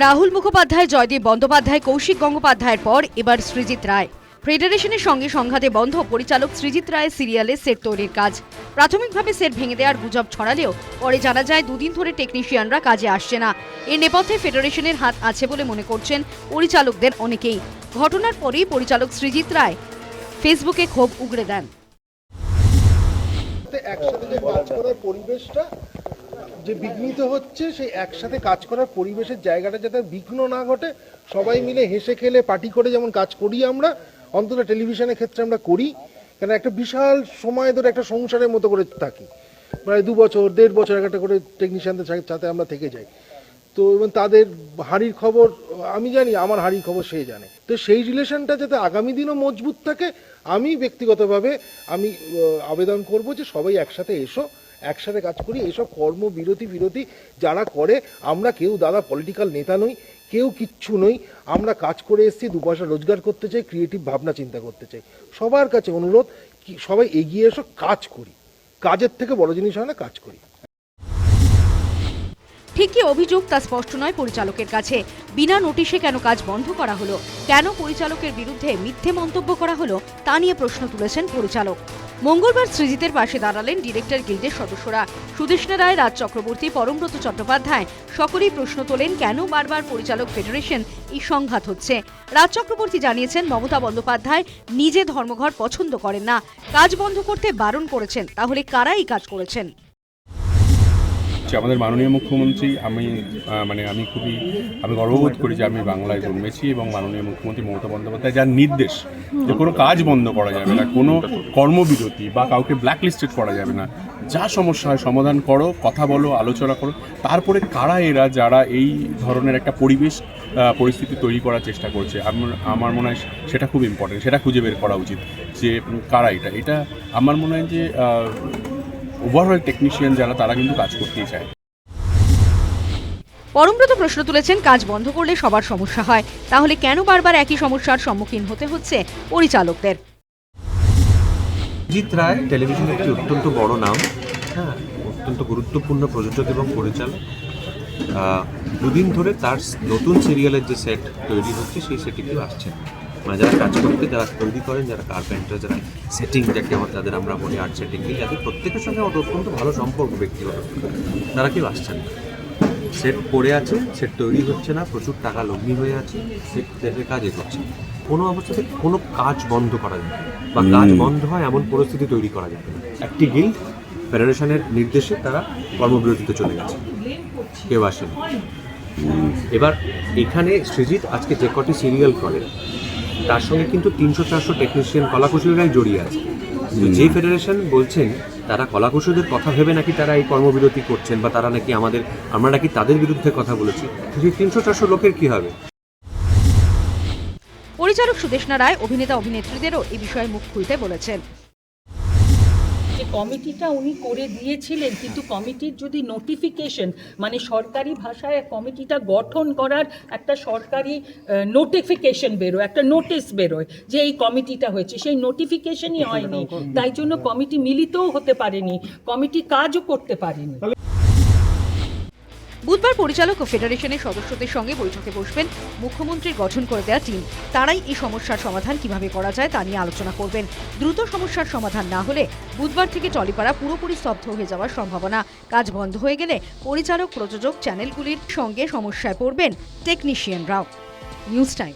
রাহুল মুখোপাধ্যায়, জয়দীপ বন্দ্যোপাধ্যায়, কৌশিক গঙ্গোপাধ্যায়ের পর এবার সৃজিত রায়। ফেডারেশনের সঙ্গে সংঘাতে বন্ধ পরিচালক সৃজিত রায়ের সিরিয়ালে সেট তৈরির কাজ। প্রাথমিকভাবে সেট ভেঙে দেওয়ার গুজব ছড়ালেও পরে জানা যায়, দুদিন ধরে টেকনিশিয়ানরা কাজে আসছে না। এর নেপথ্যে ফেডারেশনের হাত আছে বলে মনে করছেন পরিচালকদের অনেকেই। ঘটনার পরেই পরিচালক সৃজিত রায় ফেসবুকে ক্ষোভ উগড়ে দেন। একসাথে কাজ করার পরিবেশটা যে বিঘ্নিত হচ্ছে, সেই একসাথে কাজ করার পরিবেশের জায়গাটা যাতে বিঘ্ন না ঘটে, সবাই মিলে হেসে খেলে পার্টি করে যেমন কাজ করি আমরা, অন্তত টেলিভিশনের ক্ষেত্রে আমরা করি। কেন একটা বিশাল সময় ধরে একটা সংসারের মতো করে থাকি। প্রায় দু বছর, দেড় বছর একটা করে টেকনিশিয়ানদের সাথে আমরা থেকে যাই। তো এবং তাদের হাড়ির খবর, আমি জানি, আমার হাড়ির খবর সে জানে। তো সেই রিলেশনটা যাতে আগামী দিনও মজবুত থাকে, আমি ব্যক্তিগতভাবে, আমি আবেদন করব যে সবাই একসাথে এসো একসাথে কাজ করি, এসব কর্মবিরতি বিরতি যারা করে, আমরা কেউ দাদা পলিটিক্যাল নেতা নই, কেউ কিচ্ছু নই, আমরা কাজ করে এসেছি, দু পয়সা রোজগার করতে চাই ক্রিয়েটিভ ভাবনা চিন্তা করতে চাই। সবার কাছে অনুরোধ সবাই এগিয়ে এসো, কাজ করি। কাজের থেকে বড় জিনিস হয় না, কাজ করি। ঠিকই অভিযোগ, তা স্পষ্ট নয় পরিচালকের কাছে। বিনা নোটিশে কেন কাজ বন্ধ করা হলো? কেন পরিচালকের বিরুদ্ধে মিথ্যে মন্তব্য করা হলো? তা নিয়ে প্রশ্ন তুলেছেন পরিচালক। মঙ্গলবার সৃজিতের পাশে দাঁড়ালেন ডিরেক্টর গিল্ডের সদস্যরা। সুদেষ্ণা রায়, রাজ চক্রবর্তী, পরমব্রত চট্টোপাধ্যায় সকলেই প্রশ্ন তোলেন, কেন বারবার পরিচালক ফেডারেশন এই সংঘাত হচ্ছে? রাজ চক্রবর্তী জানিয়েছেন, মমতা বন্দ্যোপাধ্যায় নিজে ধর্মঘট পছন্দ করেন না। কাজ বন্ধ করতে বারণ করেছেন, তাহলে কারাই কাজ করেছেন? হচ্ছে আমাদের মাননীয় মুখ্যমন্ত্রী, আমি মানে আমি খুবই, আমি গর্ববোধ করি যে আমি বাংলায় জন্মেছি এবং মাননীয় মুখ্যমন্ত্রী মমতা বন্দ্যোপাধ্যায় যার নির্দেশ যে কোনো কাজ বন্ধ করা যাবে না, কোনো কর্মবিরতি বা কাউকে ব্ল্যাকলিস্টেড করা যাবে না। যা সমস্যা হয় সমাধান করো, কথা বলো, আলোচনা করো। তারপরে কারা এরা যারা এই ধরনের একটা পরিবেশ পরিস্থিতি তৈরি করার চেষ্টা করছে? আমার মনে হয় সেটা খুব ইম্পর্টেন্ট সেটা খুঁজে বের করা উচিত যে কারা এটা। এটা আমার মনে হয় যে ওভারঅল টেকনিশিয়ান যারা তারা কিন্তু কাজ করতেই চায়। পরমব্রত প্রশ্ন তুলেছেন কাজ বন্ধ করলে সবার সমস্যা হয়। তাহলে কেন বারবার একই সমস্যার সম্মুখীন হতে হচ্ছে পরিচালকদের? জিৎ রায় টেলিভিশনের একটি অত্যন্ত বড় নাম হ্যাঁ অত্যন্ত গুরুত্বপূর্ণ প্রযোজক এবং পরিচালক। আহ, দুদিন ধরে তার নতুন সিরিয়ালের যে সেট তৈরি হচ্ছে সেই সেটে কেউ আসছে না। মানে যারা কাজ করতে যারা তৈরি করেন যারা কার্পেন্টার যারা সেটিং যাকে আমার তাদের আমরা বলি আর্ট সেটিং যাদের প্রত্যেকের সঙ্গে আমার অত্যন্ত ভালো সম্পর্ক ব্যক্তিগত তারা কেউ আসছেন না। সেট পড়ে আছে সেট তৈরি হচ্ছে না প্রচুর টাকা লগ্নি হয়ে আছে সেট সেটের কাজ এগোচ্ছে। কোনো অবস্থাতে কোনো কাজ বন্ধ করা যাবে না বা কাজ বন্ধ হয় এমন পরিস্থিতি তৈরি করা যাবে না। একটি গিল্ড ফেডারেশনের নির্দেশে তারা কর্মবিরতিতে চলে গেছে। কেউ আসেনি। এবার এখানে সৃজিত আজকে যে কটি সিরিয়াল করে তার সঙ্গে কিন্তু তিনশো চারশো টেকনিশিয়ান কলাকুশলীরাই জড়িয়ে আছে। যে ফেডারেশন বলছেন তারা কলাকুশলীদের কথা ভেবে নাকি তারা এই কর্মবিরতি করছেন বা তারা নাকি আমাদের আমরা নাকি তাদের বিরুদ্ধে কথা বলেছি। সেই তিনশো চারশো লোকের কি হবে? পরিচালক সুদেশনা রায় অভিনেতা অভিনেত্রীদেরও এ বিষয়ে মুখ খুলতে বলেছেন। যে কমিটিটা উনি করে দিয়েছিলেন কিন্তু কমিটির যদি নোটিফিকেশন মানে সরকারি ভাষায় কমিটিটা গঠন করার একটা সরকারি নোটিফিকেশন বেরোয় একটা নোটিশ বেরোয় যে এই কমিটিটা হয়েছে। সেই নোটিফিকেশনই হয়নি। তাই জন্য কমিটি মিলিতও হতে পারেনি কমিটি কাজও করতে পারেনি। বুধবার পরিচালক ও ফেডারেশনের সদস্যদের সঙ্গে বৈঠকে বসবেন মুখ্যমন্ত্রীর গঠন করে দেওয়া টিম। তারাই এই সমস্যার সমাধান কীভাবে করা যায় তা নিয়ে আলোচনা করবেন। দ্রুত সমস্যার সমাধান না হলে বুধবার থেকে টলিপাড়া পুরোপুরি স্তব্ধ হয়ে যাওয়ার সম্ভাবনা। কাজ বন্ধ হয়ে গেলে পরিচালক প্রযোজক চ্যানেলগুলির সঙ্গে সমস্যায় পড়বেন টেকনিশিয়ানরাও। News time.